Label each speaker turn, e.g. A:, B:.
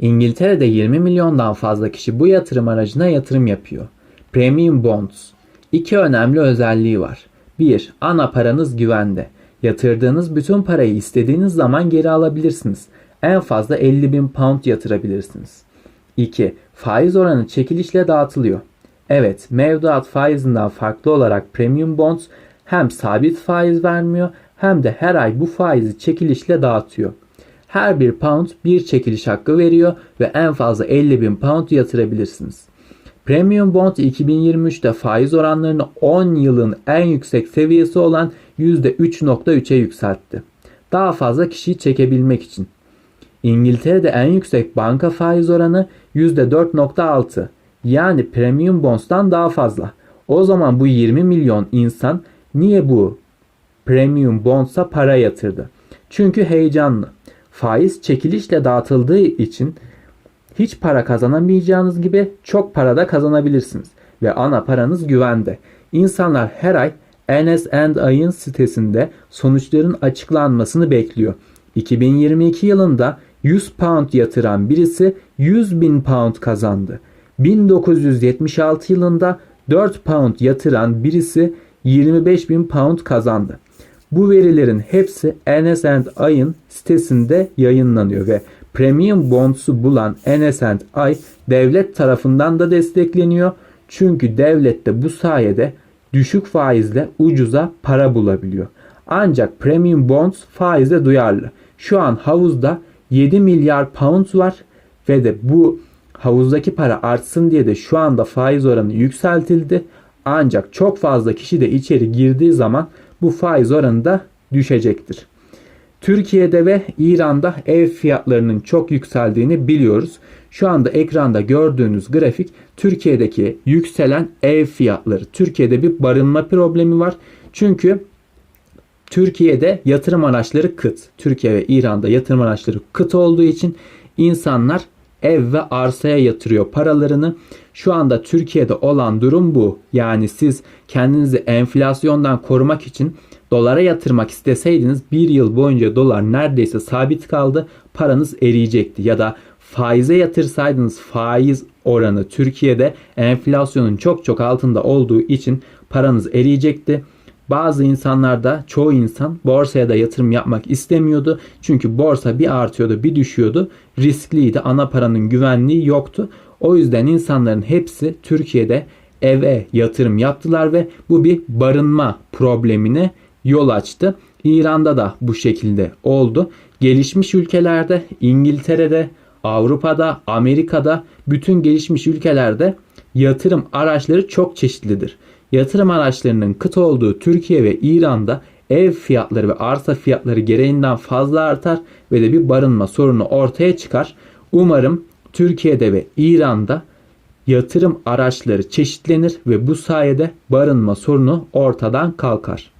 A: İngiltere'de 20 milyondan fazla kişi bu yatırım aracına yatırım yapıyor. Premium Bonds. İki önemli özelliği var. 1. Ana paranız güvende. Yatırdığınız bütün parayı istediğiniz zaman geri alabilirsiniz. En fazla 50 bin pound yatırabilirsiniz. 2. Faiz oranı çekilişle dağıtılıyor. Evet, mevduat faizinden farklı olarak Premium Bonds hem sabit faiz vermiyor hem de her ay bu faizi çekilişle dağıtıyor. Her bir pound bir çekiliş hakkı veriyor ve en fazla 50 bin pound yatırabilirsiniz. Premium Bond 2023'te faiz oranlarını 10 yılın en yüksek seviyesi olan %3.3'e yükseltti. Daha fazla kişiyi çekebilmek için. İngiltere'de en yüksek banka faiz oranı %4.6. Yani Premium Bonds'tan daha fazla. O zaman bu 20 milyon insan niye bu Premium Bonds'a para yatırdı? Çünkü heyecanlı. Faiz çekilişle dağıtıldığı için hiç para kazanamayacağınız gibi çok para da kazanabilirsiniz ve ana paranız güvende. İnsanlar her ay NS&I'ın sitesinde sonuçların açıklanmasını bekliyor. 2022 yılında 100 pound yatıran birisi 100 bin pound kazandı. 1976 yılında 4 pound yatıran birisi 25 bin pound kazandı. Bu verilerin hepsi NS&I'ın sitesinde yayınlanıyor ve Premium Bonds'u bulan NS&I devlet tarafından da destekleniyor. Çünkü devlet de bu sayede düşük faizle ucuza para bulabiliyor. Ancak Premium Bonds faizle duyarlı. Şu an havuzda 7 milyar pound var ve de bu havuzdaki para artsın diye de şu anda faiz oranı yükseltildi. Ancak çok fazla kişi de içeri girdiği zaman bu faiz oranı da düşecektir. Türkiye'de ve İran'da ev fiyatlarının çok yükseldiğini biliyoruz. Şu anda ekranda gördüğünüz grafik Türkiye'deki yükselen ev fiyatları. Türkiye'de bir barınma problemi var. Çünkü Türkiye'de yatırım araçları kıt. Türkiye ve İran'da yatırım araçları kıt olduğu için insanlar ev ve arsaya yatırıyor paralarını. Şu anda Türkiye'de olan durum bu. Yani siz kendinizi enflasyondan korumak için dolara yatırmak isteseydiniz bir yıl boyunca dolar neredeyse sabit kaldı. Paranız eriyecekti. Ya da faize yatırsaydınız faiz oranı Türkiye'de enflasyonun çok çok altında olduğu için paranız eriyecekti. Bazı insanlar da çoğu insan borsaya da yatırım yapmak istemiyordu. Çünkü borsa bir artıyordu bir düşüyordu. Riskliydi. Ana paranın güvenliği yoktu. O yüzden insanların hepsi Türkiye'de eve yatırım yaptılar ve bu bir barınma problemine yol açtı. İran'da da bu şekilde oldu. Gelişmiş ülkelerde, İngiltere'de, Avrupa'da, Amerika'da, bütün gelişmiş ülkelerde yatırım araçları çok çeşitlidir. Yatırım araçlarının kıt olduğu Türkiye ve İran'da ev fiyatları ve arsa fiyatları gereğinden fazla artar ve de bir barınma sorunu ortaya çıkar. Umarım Türkiye'de ve İran'da yatırım araçları çeşitlenir ve bu sayede barınma sorunu ortadan kalkar.